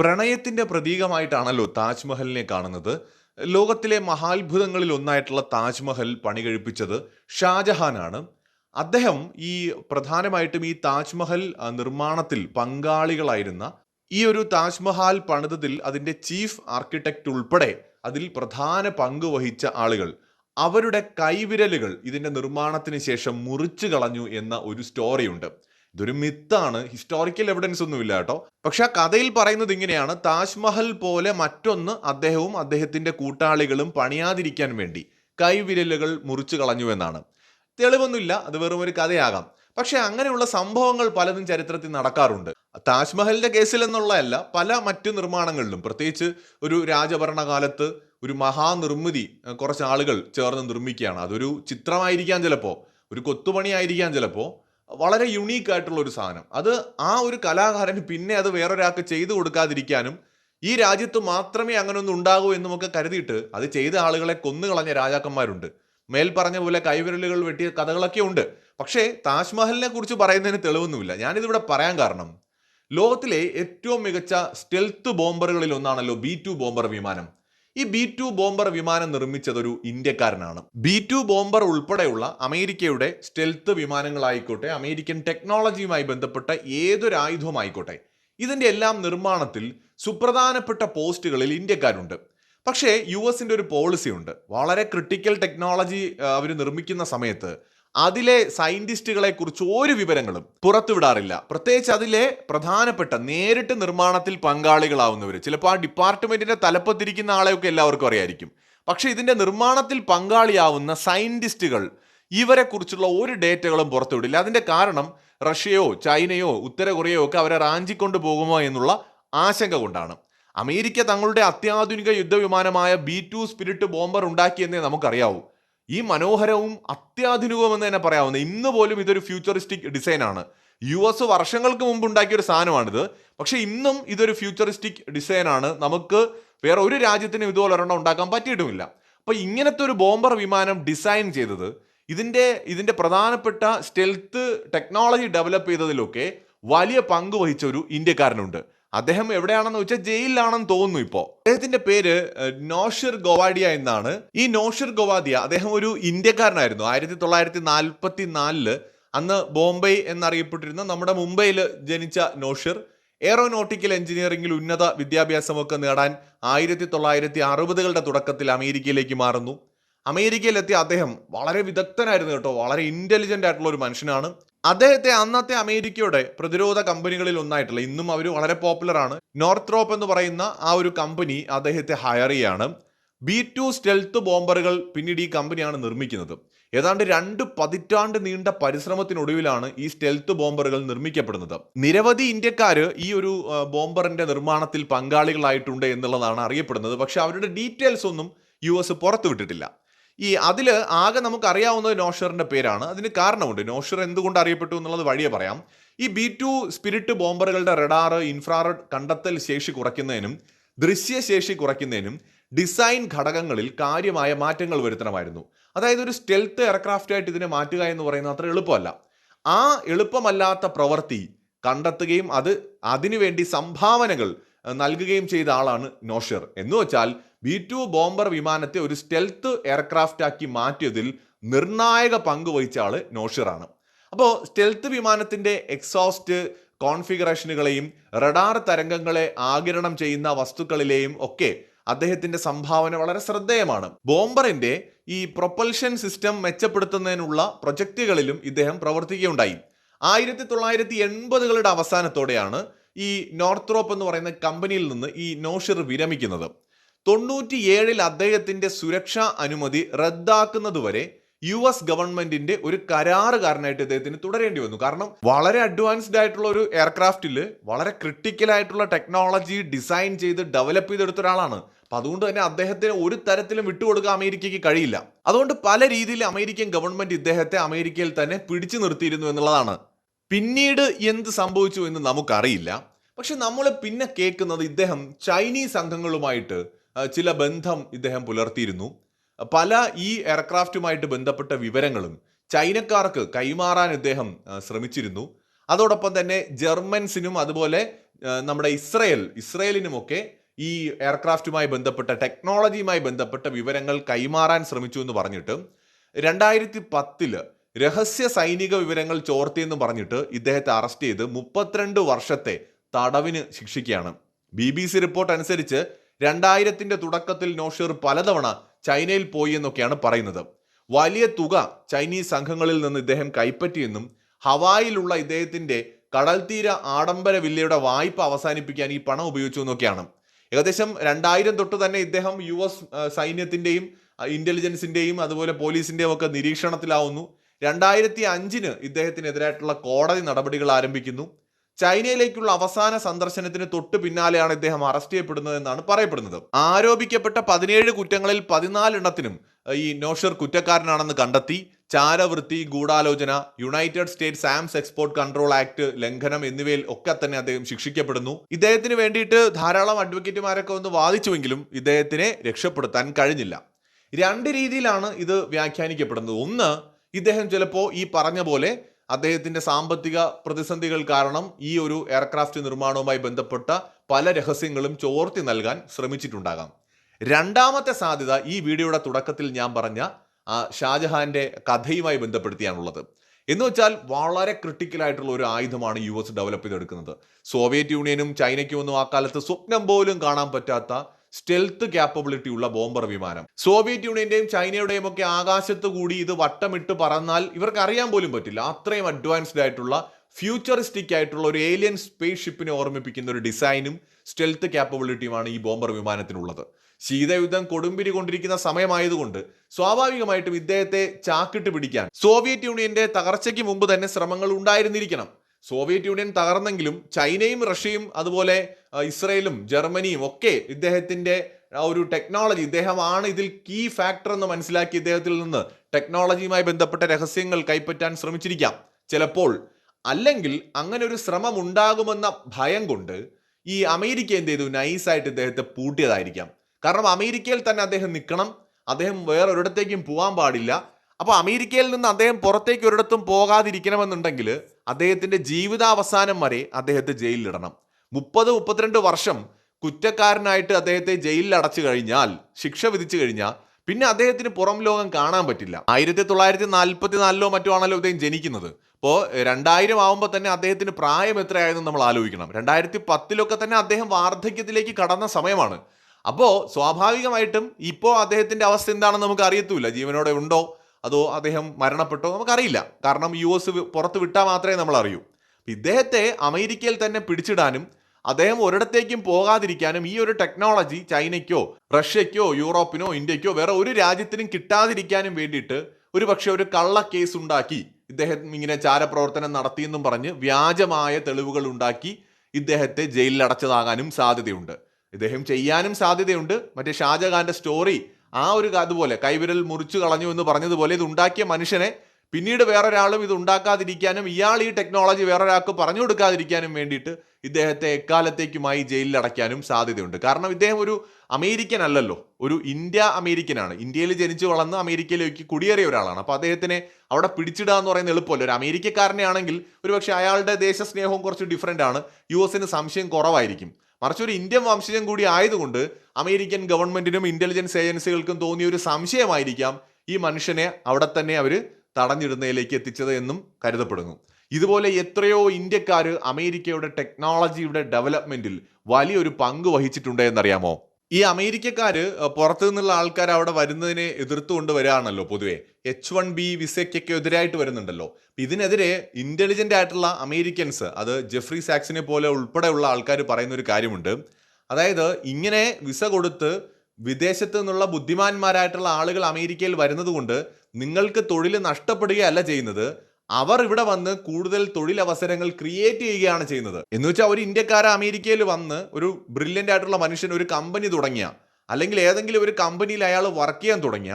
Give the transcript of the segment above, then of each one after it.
പ്രണയത്തിന്റെ പ്രതീകമായിട്ടാണല്ലോ താജ്മഹലിനെ കാണുന്നത്. ലോകത്തിലെ മഹാത്ഭുതങ്ങളിൽ ഒന്നായിട്ടുള്ള താജ്മഹൽ പണി കഴിപ്പിച്ചത് ഷാജഹാനാണ്. അദ്ദേഹം ഈ പ്രധാനമായിട്ടും ഈ താജ്മഹൽ നിർമ്മാണത്തിൽ പങ്കാളികളായിരുന്ന ഈ ഒരു താജ്മഹൽ പണിതതിൽ അതിന്റെ ചീഫ് ആർക്കിടെക്റ്റ് ഉൾപ്പെടെ അതിൽ പ്രധാന പങ്ക് വഹിച്ച ആളുകൾ. അവരുടെ കൈവിരലുകൾ ഇതിന്റെ നിർമ്മാണത്തിന് ശേഷം മുറിച്ചു കളഞ്ഞു എന്ന ഒരു സ്റ്റോറിയുണ്ട്. ഇതൊരു മിത്താണ് ഹിസ്റ്റോറിക്കൽ എവിഡൻസ് ഒന്നുമില്ല കേട്ടോ. പക്ഷെ ആ കഥയിൽ പറയുന്നത് ഇങ്ങനെയാണ്. താജ്മഹൽ പോലെ മറ്റൊന്ന് അദ്ദേഹവും അദ്ദേഹത്തിന്റെ കൂട്ടാളികളും പണിയാതിരിക്കാൻ വേണ്ടി കൈവിരലുകൾ മുറിച്ചു കളഞ്ഞു എന്നാണ്. തെളിവൊന്നുമില്ല. അത് വെറും ഒരു കഥയാകാം. പക്ഷെ അങ്ങനെയുള്ള സംഭവങ്ങൾ പലതും ചരിത്രത്തിൽ നടക്കാറുണ്ട്. താജ്മഹലിന്റെ കേസിൽ എന്നുള്ളതല്ല പല മറ്റു നിർമ്മാണങ്ങളിലും പ്രത്യേകിച്ച് ഒരു രാജഭരണകാലത്ത് ഒരു മഹാനിർമ്മിതി കുറച്ച് ആളുകൾ ചേർന്ന് നിർമ്മിക്കുകയാണ്. അതൊരു ചിത്രമായിരിക്കാം ചിലപ്പോൾ. ഒരു കൊത്തുപണിയായിരിക്കാം ചിലപ്പോൾ. വളരെ യുണീക്ക് ആയിട്ടുള്ള ഒരു സാധനം. അത് ആ ഒരു കലാകാരൻ പിന്നെ അത് വേറൊരാൾക്ക് ചെയ്തു കൊടുക്കാതിരിക്കാനും ഈ രാജ്യത്ത് മാത്രമേ അങ്ങനെ ഒന്നും ഉണ്ടാകൂ എന്നുമൊക്കെ കരുതിയിട്ട് അത് ചെയ്ത ആളുകളെ കൊന്നുകളഞ്ഞ രാജാക്കന്മാരുണ്ട്. മേൽ പറഞ്ഞ പോലെ കൈവിരലുകൾ വെട്ടിയ കഥകളൊക്കെ ഉണ്ട്. പക്ഷേ താജ്മഹലിനെ കുറിച്ച് പറയുന്നതിന് തെളിവൊന്നുമില്ല. ഞാനിതിവിടെ പറയാൻ കാരണം ലോകത്തിലെ ഏറ്റവും മികച്ച സ്റ്റെൽത്ത് ബോംബറുകളിൽ ഒന്നാണല്ലോ ബി ടു ബോംബർ വിമാനം. ഈ ബി ടു ബോംബർ വിമാനം നിർമ്മിച്ചത് ഒരു ഇന്ത്യക്കാരനാണ്. ബി ടു ബോംബർ ഉൾപ്പെടെയുള്ള അമേരിക്കയുടെ സ്റ്റെൽത്ത് വിമാനങ്ങളായിക്കോട്ടെ അമേരിക്കൻ ടെക്നോളജിയുമായി ബന്ധപ്പെട്ട ഏതൊരു ആയുധവുമായിക്കോട്ടെ ഇതിന്റെ എല്ലാം നിർമ്മാണത്തിൽ സുപ്രധാനപ്പെട്ട പോസ്റ്റുകളിൽ ഇന്ത്യക്കാരുണ്ട്. പക്ഷേ യു എസിന്റെ ഒരു പോളിസി ഉണ്ട് വളരെ ക്രിട്ടിക്കൽ ടെക്നോളജി അവർ നിർമ്മിക്കുന്ന സമയത്ത് അതിലെ സയന്റിസ്റ്റുകളെ കുറിച്ച് ഒരു വിവരങ്ങളും പുറത്തുവിടാറില്ല. പ്രത്യേകിച്ച് അതിലെ പ്രധാനപ്പെട്ട നേരിട്ട് നിർമ്മാണത്തിൽ പങ്കാളികളാവുന്നവർ ചിലപ്പോൾ ആ ഡിപ്പാർട്ട്മെന്റിന്റെ തലപ്പത്തിരിക്കുന്ന ആളെയൊക്കെ എല്ലാവർക്കും അറിയായിരിക്കും. പക്ഷെ ഇതിന്റെ നിർമ്മാണത്തിൽ പങ്കാളിയാവുന്ന സയന്റിസ്റ്റുകൾ ഇവരെക്കുറിച്ചുള്ള ഒരു ഡേറ്റകളും പുറത്തുവിടില്ല. അതിന്റെ കാരണം റഷ്യയോ ചൈനയോ ഉത്തര കൊറിയയോ ഒക്കെ അവരെ റാഞ്ചിക്കൊണ്ട് പോകുമോ എന്നുള്ള ആശങ്ക കൊണ്ടാണ്. അമേരിക്ക തങ്ങളുടെ അത്യാധുനിക യുദ്ധവിമാനമായ ബി ടു സ്പിരിറ്റ് ബോംബർ ഉണ്ടാക്കിയെന്നേ നമുക്കറിയാവൂ. ഈ മനോഹരവും അത്യാധുനികവും എന്ന് തന്നെ പറയാവുന്ന ഇന്ന് പോലും ഇതൊരു ഫ്യൂച്ചറിസ്റ്റിക് ഡിസൈനാണ് യു എസ് വർഷങ്ങൾക്ക് മുമ്പ് ഉണ്ടാക്കിയ ഒരു സാധനമാണിത്. പക്ഷെ ഇന്നും ഇതൊരു ഫ്യൂച്ചറിസ്റ്റിക് ഡിസൈനാണ് നമുക്ക് വേറെ ഒരു രാജ്യത്തിനും ഇതുപോലെ ഒരെണ്ണം ഉണ്ടാക്കാൻ പറ്റിയിട്ടുമില്ല. അപ്പൊ ഇങ്ങനത്തെ ഒരു ബോംബർ വിമാനം ഡിസൈൻ ചെയ്തത് ഇതിന്റെ ഇതിന്റെ പ്രധാനപ്പെട്ട സ്റ്റെൽത്ത് ടെക്നോളജി ഡെവലപ്പ് ചെയ്തതിലൊക്കെ വലിയ പങ്ക് വഹിച്ച ഒരു ഇന്ത്യക്കാരനുണ്ട്. അദ്ദേഹം എവിടെയാണെന്ന് വെച്ചാൽ ജയിലിലാണെന്ന് തോന്നുന്നു ഇപ്പോ. അദ്ദേഹത്തിന്റെ പേര് നോഷിർ ഗോവാഡിയ എന്നാണ്. ഈ നോഷിർ ഗോവാദിയ അദ്ദേഹം ഒരു ഇന്ത്യക്കാരനായിരുന്നു. ആയിരത്തി തൊള്ളായിരത്തി നാൽപ്പത്തി നാലിൽ അന്ന് ബോംബെ എന്നറിയപ്പെട്ടിരുന്ന നമ്മുടെ മുംബൈയിൽ ജനിച്ച നോഷിർ എയറോനോട്ടിക്കൽ എഞ്ചിനീയറിംഗിൽ ഉന്നത വിദ്യാഭ്യാസമൊക്കെ നേടാൻ ആയിരത്തി തൊള്ളായിരത്തി അറുപതുകളുടെ തുടക്കത്തിൽ അമേരിക്കയിലേക്ക് മാറുന്നു. അമേരിക്കയിലെത്തിയ അദ്ദേഹം വളരെ വിദഗ്ധനായിരുന്നു കേട്ടോ. വളരെ ഇന്റലിജന്റ് ആയിട്ടുള്ള ഒരു മനുഷ്യനാണ്. അദ്ദേഹത്തെ അന്നത്തെ അമേരിക്കയുടെ പ്രതിരോധ കമ്പനികളിൽ ഒന്നായിട്ടുള്ള ഇന്നും അവർ വളരെ പോപ്പുലറാണ് റോപ്പ് എന്ന് പറയുന്ന ആ ഒരു കമ്പനി അദ്ദേഹത്തെ ഹയർ ചെയ്യാണ്. ബി ടു സ്റ്റെൽത്ത് ബോംബറുകൾ പിന്നീട് ഈ കമ്പനിയാണ് നിർമ്മിക്കുന്നത്. ഏതാണ്ട് രണ്ട് പതിറ്റാണ്ട് നീണ്ട പരിശ്രമത്തിനൊടുവിലാണ് ഈ സ്റ്റെൽത്ത് ബോംബറുകൾ നിർമ്മിക്കപ്പെടുന്നത്. നിരവധി ഇന്ത്യക്കാർ ഈ ഒരു ബോംബറിന്റെ നിർമ്മാണത്തിൽ പങ്കാളികളായിട്ടുണ്ട് എന്നുള്ളതാണ് അറിയപ്പെടുന്നത്. പക്ഷെ അവരുടെ ഡീറ്റെയിൽസ് ഒന്നും യു എസ് പുറത്തുവിട്ടിട്ടില്ല. ഈ അതിൽ ആകെ നമുക്ക് അറിയാവുന്നത് നോഷറിന്റെ പേരാണ്. അതിന് കാരണമുണ്ട്. നോഷർ എന്തുകൊണ്ട് അറിയപ്പെട്ടു എന്നുള്ളത് വഴിയെ പറയാം. ഈ ബി ടു സ്പിരിറ്റ് ബോംബറുകളുടെ റഡാർ ഇൻഫ്രാറെഡ് കണ്ടെത്തൽ ശേഷി കുറയ്ക്കുന്നതിനും ദൃശ്യശേഷി കുറയ്ക്കുന്നതിനും ഡിസൈൻ ഘടകങ്ങളിൽ കാര്യമായ മാറ്റങ്ങൾ വരുത്തണമായിരുന്നു. അതായത് ഒരു സ്റ്റെൽത്ത് എയർക്രാഫ്റ്റ് ആയിട്ട് ഇതിനെ മാറ്റുക എന്ന് പറയുന്നത് അത്ര എളുപ്പമല്ല. ആ എളുപ്പമല്ലാത്ത പ്രവൃത്തി കണ്ടെത്തുകയും അത് അതിനുവേണ്ടി സംഭാവനകൾ നൽകുകയും ചെയ്ത ആളാണ് നോഷർ. എന്ന് വെച്ചാൽ ബി ടു ബോംബർ വിമാനത്തെ ഒരു സ്റ്റെൽത്ത് എയർക്രാഫ്റ്റ് ആക്കി മാറ്റിയതിൽ നിർണായക പങ്ക് വഹിച്ച ആൾ നോഷറാണ്. അപ്പോൾ സ്റ്റെൽത്ത് വിമാനത്തിന്റെ എക്സോസ്റ്റ് കോൺഫിഗറേഷനുകളെയും റഡാർ തരംഗങ്ങളെ ആകിരണം ചെയ്യുന്ന വസ്തുക്കളിലെയും ഒക്കെ അദ്ദേഹത്തിന്റെ സംഭാവന വളരെ ശ്രദ്ധേയമാണ്. ബോംബറിന്റെ ഈ പ്രൊപ്പൽഷൻ സിസ്റ്റം മെച്ചപ്പെടുത്തുന്നതിനുള്ള പ്രൊജക്റ്റുകളിലും ഇദ്ദേഹം പ്രവർത്തിക്കുകയുണ്ടായി. ആയിരത്തി തൊള്ളായിരത്തി എൺപതുകളുടെ അവസാനത്തോടെയാണ് ഈ നോർത്രോപ്പ് എന്ന് പറയുന്ന കമ്പനിയിൽ നിന്ന് ഈ നോഷിർ വിരമിക്കുന്നത്. തൊണ്ണൂറ്റിയേഴിൽ അദ്ദേഹത്തിന്റെ സുരക്ഷാ അനുമതി റദ്ദാക്കുന്നതുവരെ യു എസ് ഗവൺമെന്റിന്റെ ഒരു കരാറുകാരനായിട്ട് അദ്ദേഹത്തിന് തുടരേണ്ടി വന്നു. കാരണം വളരെ അഡ്വാൻസ്ഡ് ആയിട്ടുള്ള ഒരു എയർക്രാഫ്റ്റിൽ വളരെ ക്രിട്ടിക്കൽ ആയിട്ടുള്ള ടെക്നോളജി ഡിസൈൻ ചെയ്ത് ഡെവലപ്പ് ചെയ്തെടുത്ത ഒരാളാണ്. അപ്പം അതുകൊണ്ട് തന്നെ അദ്ദേഹത്തിന് ഒരു തരത്തിലും വിട്ടുകൊടുക്കാൻ അമേരിക്കയ്ക്ക് കഴിയില്ല. അതുകൊണ്ട് പല രീതിയിൽ അമേരിക്കൻ ഗവൺമെന്റ് ഇദ്ദേഹത്തെ അമേരിക്കയിൽ തന്നെ പിടിച്ചു നിർത്തിയിരുന്നു എന്നുള്ളതാണ്. പിന്നീട് എന്ത് സംഭവിച്ചു എന്ന് നമുക്കറിയില്ല. പക്ഷെ നമ്മൾ പിന്നെ കേൾക്കുന്നത് ഇദ്ദേഹം ചൈനീസ് സംഘങ്ങളുമായിട്ട് ചില ബന്ധം ഇദ്ദേഹം പുലർത്തിയിരുന്നു. പല ഈ എയർക്രാഫ്റ്റുമായിട്ട് ബന്ധപ്പെട്ട വിവരങ്ങളും ചൈനക്കാർക്ക് കൈമാറാൻ ഇദ്ദേഹം ശ്രമിച്ചിരുന്നു. അതോടൊപ്പം തന്നെ ജർമ്മൻസിനും അതുപോലെ നമ്മുടെ ഇസ്രയേൽ ഇസ്രയേലിനുമൊക്കെ ഈ എയർക്രാഫ്റ്റുമായി ബന്ധപ്പെട്ട ടെക്നോളജിയുമായി ബന്ധപ്പെട്ട വിവരങ്ങൾ കൈമാറാൻ ശ്രമിച്ചു എന്ന് പറഞ്ഞിട്ട് രണ്ടായിരത്തി പത്തിൽ രഹസ്യ സൈനിക വിവരങ്ങൾ ചോർത്തിയെന്ന് പറഞ്ഞിട്ട് ഇദ്ദേഹത്തെ അറസ്റ്റ് ചെയ്ത് മുപ്പത്തിരണ്ട് വർഷത്തെ തടവിന് ശിക്ഷിക്കുകയാണ്. ബി ബി സി റിപ്പോർട്ട് അനുസരിച്ച് രണ്ടായിരത്തിന്റെ തുടക്കത്തിൽ നോഷീർ പലതവണ ചൈനയിൽ പോയി എന്നൊക്കെയാണ് പറയുന്നത്. വലിയ തുക ചൈനീസ് സംഘങ്ങളിൽ നിന്ന് ഇദ്ദേഹം കൈപ്പറ്റിയെന്നും ഹവായിലുള്ള ഇദ്ദേഹത്തിന്റെ കടൽത്തീര ആഡംബര വില്ലയുടെ വായ്പ അവസാനിപ്പിക്കാൻ ഈ പണം ഉപയോഗിച്ചു എന്നൊക്കെയാണ്. ഏകദേശം രണ്ടായിരം തൊട്ട് തന്നെ ഇദ്ദേഹം യു എസ് സൈന്യത്തിന്റെയും ഇന്റലിജൻസിന്റെയും അതുപോലെ പോലീസിന്റെയും ഒക്കെ നിരീക്ഷണത്തിലാവുന്നു. രണ്ടായിരത്തി അഞ്ചിന് ഇദ്ദേഹത്തിനെതിരായിട്ടുള്ള കോടതി നടപടികൾ ആരംഭിക്കുന്നു. ചൈനയിലേക്കുള്ള അവസാന സന്ദർശനത്തിന് തൊട്ട് പിന്നാലെയാണ് ഇദ്ദേഹം അറസ്റ്റ് ചെയ്യപ്പെടുന്നത് എന്നാണ് പറയപ്പെടുന്നത്. ആരോപിക്കപ്പെട്ട പതിനേഴ് കുറ്റങ്ങളിൽ പതിനാലെണ്ണത്തിനും ഈ നോഷർ കുറ്റക്കാരനാണെന്ന് കണ്ടെത്തി. ചാരവൃത്തി ഗൂഢാലോചന United States Arms Export Control Act ലംഘനം എന്നിവയിൽ ഒക്കെ തന്നെ അദ്ദേഹം ശിക്ഷിക്കപ്പെടുന്നു. ഇദ്ദേഹത്തിന് വേണ്ടിയിട്ട് ധാരാളം അഡ്വക്കേറ്റുമാരൊക്കെ ഒന്ന് വാദിച്ചുവെങ്കിലും ഇദ്ദേഹത്തിനെ രക്ഷപ്പെടുത്താൻ കഴിഞ്ഞില്ല. രണ്ട് രീതിയിലാണ് ഇത് വ്യാഖ്യാനിക്കപ്പെടുന്നത്. ഒന്ന് ഇദ്ദേഹം ചിലപ്പോൾ ഈ പറഞ്ഞ പോലെ അദ്ദേഹത്തിന്റെ സാമ്പത്തിക പ്രതിസന്ധികൾ കാരണം ഈ ഒരു എയർക്രാഫ്റ്റ് നിർമ്മാണവുമായി ബന്ധപ്പെട്ട പല രഹസ്യങ്ങളും ചോർത്തി നൽകാൻ ശ്രമിച്ചിട്ടുണ്ടാകാം. രണ്ടാമത്തെ സാധ്യത ഈ വീഡിയോയുടെ തുടക്കത്തിൽ ഞാൻ പറഞ്ഞ ആ ഷാജഹാന്റെ കഥയുമായി ബന്ധപ്പെടുത്തിയാണുള്ളത്. എന്ന് വെച്ചാൽ വളരെ ക്രിട്ടിക്കൽ ആയിട്ടുള്ള ഒരു ആയുധമാണ് യു എസ് ഡെവലപ്പ് ചെയ്തെടുക്കുന്നത്. സോവിയറ്റ് യൂണിയനും ചൈനയ്ക്കും ഒന്നും ആ കാലത്ത് സ്വപ്നം പോലും കാണാൻ പറ്റാത്ത സ്റ്റെൽത്ത് ക്യാപ്പബിലിറ്റി ഉള്ള ബോംബർ വിമാനം. സോവിയറ്റ് യൂണിയന്റെയും ചൈനയുടെയും ഒക്കെ ആകാശത്ത് കൂടി ഇത് വട്ടമിട്ട് പറന്നാൽ ഇവർക്ക് അറിയാൻ പോലും പറ്റില്ല. അത്രയും അഡ്വാൻസ്ഡ് ആയിട്ടുള്ള ഫ്യൂച്ചറിസ്റ്റിക് ആയിട്ടുള്ള ഒരു ഏലിയൻ സ്പേസ് ഷിപ്പിനെ ഓർമ്മിപ്പിക്കുന്ന ഒരു ഡിസൈനും സ്റ്റെൽത്ത് ക്യാപ്പബിലിറ്റിയുമാണ് ഈ ബോംബർ വിമാനത്തിനുള്ളത്. ശീതയുദ്ധം കൊടുമ്പിരി കൊണ്ടിരിക്കുന്ന സമയമായതുകൊണ്ട് സ്വാഭാവികമായിട്ടും ഇദ്ദേഹത്തെ ചാക്കിട്ട് പിടിക്കാൻ സോവിയറ്റ് യൂണിയന്റെ തകർച്ചയ്ക്ക് മുമ്പ് തന്നെ ശ്രമങ്ങൾ ഉണ്ടായിരുന്നിരിക്കണം. സോവിയറ്റ് യൂണിയൻ തകർന്നെങ്കിലും ചൈനയും റഷ്യയും അതുപോലെ ഇസ്രയേലും ജർമ്മനിയും ഒക്കെ ഇദ്ദേഹത്തിന്റെ ആ ഒരു ടെക്നോളജി ഇദ്ദേഹമാണ് ഇതിൽ കീ ഫാക്ടർ എന്ന് മനസ്സിലാക്കി ഇദ്ദേഹത്തിൽ നിന്ന് ടെക്നോളജിയുമായി ബന്ധപ്പെട്ട രഹസ്യങ്ങൾ കൈപ്പറ്റാൻ ശ്രമിച്ചിരിക്കാം. ചിലപ്പോൾ അല്ലെങ്കിൽ അങ്ങനെ ഒരു ശ്രമം ഉണ്ടാകുമെന്ന ഭയം കൊണ്ട് ഈ അമേരിക്ക എന്ത് ചെയ്തു? നൈസായിട്ട് ഇദ്ദേഹത്തെ പൂട്ടിയതായിരിക്കാം. കാരണം അമേരിക്കയിൽ തന്നെ അദ്ദേഹം നിൽക്കണം. അദ്ദേഹം വേറൊരിടത്തേക്കും പോകാൻ പാടില്ല. അപ്പോൾ അമേരിക്കയിൽ നിന്ന് അദ്ദേഹം പുറത്തേക്ക് ഒരിടത്തും പോകാതിരിക്കണമെന്നുണ്ടെങ്കിൽ അദ്ദേഹത്തിന്റെ ജീവിതാവസാനം വരെ അദ്ദേഹത്തെ ജയിലിലിടണം. മുപ്പത് മുപ്പത്തിരണ്ട് വർഷം കുറ്റക്കാരനായിട്ട് അദ്ദേഹത്തെ ജയിലിൽ അടച്ചു കഴിഞ്ഞാൽ ശിക്ഷ വിധിച്ചു കഴിഞ്ഞാൽ പിന്നെ അദ്ദേഹത്തിന് പുറം ലോകം കാണാൻ പറ്റില്ല. ആയിരത്തി തൊള്ളായിരത്തി നാൽപ്പത്തി നാലിലോ മറ്റോ ആണല്ലോ അദ്ദേഹം ജനിക്കുന്നത്. അപ്പോൾ രണ്ടായിരം ആവുമ്പോൾ തന്നെ അദ്ദേഹത്തിന് പ്രായം എത്രയായെന്ന് നമ്മൾ ആലോചിക്കണം. രണ്ടായിരത്തി പത്തിലൊക്കെ തന്നെ അദ്ദേഹം വാർദ്ധക്യത്തിലേക്ക് കടന്ന സമയമാണ്. അപ്പോൾ സ്വാഭാവികമായിട്ടും ഇപ്പോൾ അദ്ദേഹത്തിന്റെ അവസ്ഥ എന്താണെന്ന് നമുക്ക് അറിയത്തുമില്ല. ജീവനോടെ ഉണ്ടോ? അതോ അദ്ദേഹം മരണപ്പെട്ടോ നമുക്കറിയില്ല. കാരണം യു എസ് പുറത്ത് വിട്ടാൽ മാത്രമേ നമ്മൾ അറിയൂ ഇദ്ദേഹത്തെ അമേരിക്കയിൽ തന്നെ പിടിച്ചിടാനും അദ്ദേഹം ഒരിടത്തേക്കും പോകാതിരിക്കാനും ഈ ഒരു ടെക്നോളജി ചൈനയ്ക്കോ റഷ്യയ്ക്കോ യൂറോപ്പിനോ ഇന്ത്യക്കോ വേറെ ഒരു രാജ്യത്തിനും കിട്ടാതിരിക്കാനും വേണ്ടിയിട്ട് ഒരു പക്ഷെ ഒരു കള്ള കേസ് ഉണ്ടാക്കി. ഇദ്ദേഹം ഇങ്ങനെ ചാരപ്രവർത്തനം നടത്തിയെന്നും പറഞ്ഞ് വ്യാജമായ തെളിവുകൾ ഉണ്ടാക്കി ഇദ്ദേഹത്തെ ജയിലിൽ അടച്ചതാകാനും സാധ്യതയുണ്ട്. ഇദ്ദേഹം ചെയ്യാനും സാധ്യതയുണ്ട്. മറ്റേ ഷാജഹാന്റെ സ്റ്റോറി ആ ഒരു അതുപോലെ കൈവിരൽ മുറിച്ചു കളഞ്ഞു എന്ന് പറഞ്ഞതുപോലെ ഇത് ഉണ്ടാക്കിയ മനുഷ്യനെ പിന്നീട് വേറൊരാളും ഇത് ഉണ്ടാക്കാതിരിക്കാനും ഇയാൾ ഈ ടെക്നോളജി വേറൊരാൾക്ക് പറഞ്ഞു കൊടുക്കാതിരിക്കാനും വേണ്ടിയിട്ട് ഇദ്ദേഹത്തെ എക്കാലത്തേക്കുമായി ജയിലിൽ അടയ്ക്കാനും സാധ്യതയുണ്ട്. കാരണം ഇദ്ദേഹം ഒരു അമേരിക്കൻ അല്ലല്ലോ ഒരു ഇന്ത്യ അമേരിക്കനാണ്. ഇന്ത്യയിൽ ജനിച്ചു വളർന്ന് അമേരിക്കയിലേക്ക് കുടിയേറിയ ഒരാളാണ്. അപ്പോൾ അദ്ദേഹത്തിനെ അവിടെ പിടിച്ചിടുക എന്ന് പറയുന്ന എളുപ്പമല്ല. ഒരു അമേരിക്കക്കാരനെ ആണെങ്കിൽ ഒരുപക്ഷെ അയാളുടെ ദേശസ്നേഹവും കുറച്ച് ഡിഫറെന്റ് ആണ്. യു എസിന് സംശയം കുറവായിരിക്കും. മറിച്ച് ഒരു ഇന്ത്യൻ വംശജൻ കൂടി ആയതുകൊണ്ട് അമേരിക്കൻ ഗവൺമെന്റിനും ഇന്റലിജൻസ് ഏജൻസികൾക്കും തോന്നിയ ഒരു സംശയമായിരിക്കാം ഈ മനുഷ്യനെ അവിടെ തന്നെ അവർ തടഞ്ഞിടുന്നതിലേക്ക് എത്തിച്ചത് എന്നും കരുതപ്പെടുന്നു. ഇതുപോലെ എത്രയോ ഇന്ത്യക്കാർ അമേരിക്കയുടെ ടെക്നോളജിയുടെ ഡെവലപ്മെന്റിൽ വലിയൊരു പങ്ക് വഹിച്ചിട്ടുണ്ട് എന്നറിയാമോ? ഈ അമേരിക്കക്കാര് അഹ് പുറത്തു നിന്നുള്ള ആൾക്കാർ അവിടെ വരുന്നതിനെ എതിർത്തുകൊണ്ട് വരികയാണല്ലോ പൊതുവെ. എച്ച് വൺ ബി വിസയ്ക്കൊക്കെ എതിരായിട്ട് വരുന്നുണ്ടല്ലോ. ഇതിനെതിരെ ഇന്റലിജന്റ് ആയിട്ടുള്ള അമേരിക്കൻസ് അത് ജെഫ്രി സാക്സിനെ പോലെ ഉൾപ്പെടെയുള്ള ആൾക്കാർ പറയുന്ന ഒരു കാര്യമുണ്ട്. അതായത് ഇങ്ങനെ വിസ കൊടുത്ത് വിദേശത്ത് നിന്നുള്ള ബുദ്ധിമാന്മാരായിട്ടുള്ള ആളുകൾ അമേരിക്കയിൽ വരുന്നത് കൊണ്ട് നിങ്ങൾക്ക് തൊഴിൽ നഷ്ടപ്പെടുകയല്ല ചെയ്യുന്നത്. അവർ ഇവിടെ വന്ന് കൂടുതൽ തൊഴിലവസരങ്ങൾ ക്രിയേറ്റ് ചെയ്യുകയാണ് ചെയ്യുന്നത്. എന്ന് വെച്ചാൽ ഒരു ഇന്ത്യക്കാര അമേരിക്കയിൽ വന്ന് ഒരു ബ്രില്യന്റ് ആയിട്ടുള്ള മനുഷ്യൻ ഒരു കമ്പനി തുടങ്ങിയ അല്ലെങ്കിൽ ഏതെങ്കിലും ഒരു കമ്പനിയിൽ അയാൾ വർക്ക് ചെയ്യാൻ തുടങ്ങിയ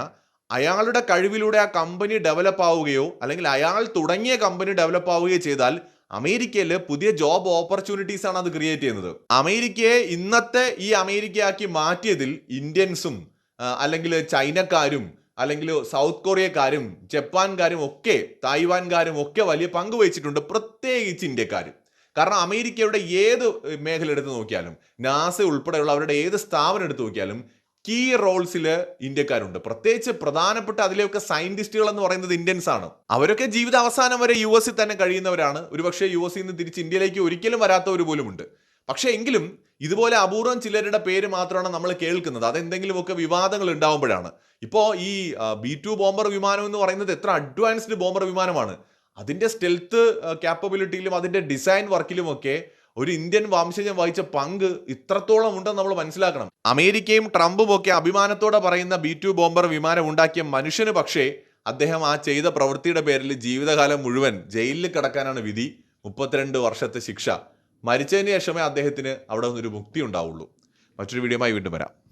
അയാളുടെ കഴിവിലൂടെ ആ കമ്പനി ഡെവലപ്പ് ആവുകയോ അല്ലെങ്കിൽ അയാൾ തുടങ്ങിയ കമ്പനി ഡെവലപ്പ് ആവുകയോ ചെയ്താൽ അമേരിക്കയിൽ പുതിയ ജോബ് ഓപ്പർച്യൂണിറ്റീസ് ആണ് അത് ക്രിയേറ്റ് ചെയ്യുന്നത്. അമേരിക്കയെ ഇന്നത്തെ ഈ അമേരിക്കയാക്കി മാറ്റിയതിൽ ഇന്ത്യൻസും അല്ലെങ്കിൽ ചൈനക്കാരും അല്ലെങ്കിൽ സൗത്ത് കൊറിയക്കാരും ജപ്പാൻകാരും ഒക്കെ തായ്വാൻകാരും ഒക്കെ വലിയ പങ്ക് വഹിച്ചിട്ടുണ്ട് പ്രത്യേകിച്ച് ഇന്ത്യക്കാരും. കാരണം അമേരിക്കയുടെ ഏത് മേഖല എടുത്ത് നോക്കിയാലും നാസ ഉൾപ്പെടെയുള്ള അവരുടെ ഏത് സ്ഥാപനം എടുത്ത് നോക്കിയാലും കീ റോൾസിൽ ഇന്ത്യക്കാരുണ്ട്. പ്രത്യേകിച്ച് പ്രധാനപ്പെട്ട അതിലെയൊക്കെ സയന്റിസ്റ്റുകൾ എന്ന് പറയുന്നത് ഇന്ത്യൻസ് ആണ്. അവരൊക്കെ ജീവിത അവസാനം വരെ യു എസിൽ തന്നെ കഴിയുന്നവരാണ്. ഒരുപക്ഷെ യു എസിൽ നിന്ന് തിരിച്ച് ഇന്ത്യയിലേക്ക് ഒരിക്കലും വരാത്തവർ പോലുമുണ്ട്. പക്ഷേ എങ്കിലും ഇതുപോലെ അപൂർവം ചിലരുടെ പേര് മാത്രമാണ് നമ്മൾ കേൾക്കുന്നത്. അതെന്തെങ്കിലുമൊക്കെ വിവാദങ്ങൾ ഉണ്ടാകുമ്പോഴാണ് ഇപ്പോൾ ഈ ബി ടു ബോംബർ വിമാനം എന്ന് പറയുന്നത് എത്ര അഡ്വാൻസ്ഡ് ബോംബർ വിമാനമാണ്. അതിന്റെ സ്റ്റെൽത്ത് ക്യാപ്പബിലിറ്റിയിലും അതിന്റെ ഡിസൈൻ വർക്കിലുമൊക്കെ ഒരു ഇന്ത്യൻ വംശജം വഹിച്ച പങ്ക് ഇത്രത്തോളം ഉണ്ടെന്ന് നമ്മൾ മനസ്സിലാക്കണം. അമേരിക്കയും ട്രംപും ഒക്കെ അഭിമാനത്തോടെ പറയുന്ന ബി ടു ബോംബർ വിമാനം ഉണ്ടാക്കിയ മനുഷ്യന് പക്ഷേ അദ്ദേഹം ആ ചെയ്ത പ്രവൃത്തിയുടെ പേരിൽ ജീവിതകാലം മുഴുവൻ ജയിലിൽ കിടക്കാനാണ് വിധി. മുപ്പത്തിരണ്ട് വർഷത്തെ ശിക്ഷ. മരിച്ചതിന് ശേഷമേ അദ്ദേഹത്തിന് അവിടെ നിന്നൊരു മുക്തി ഉണ്ടാവുള്ളൂ. മറ്റൊരു വീഡിയോയുമായി വീണ്ടും വരാം.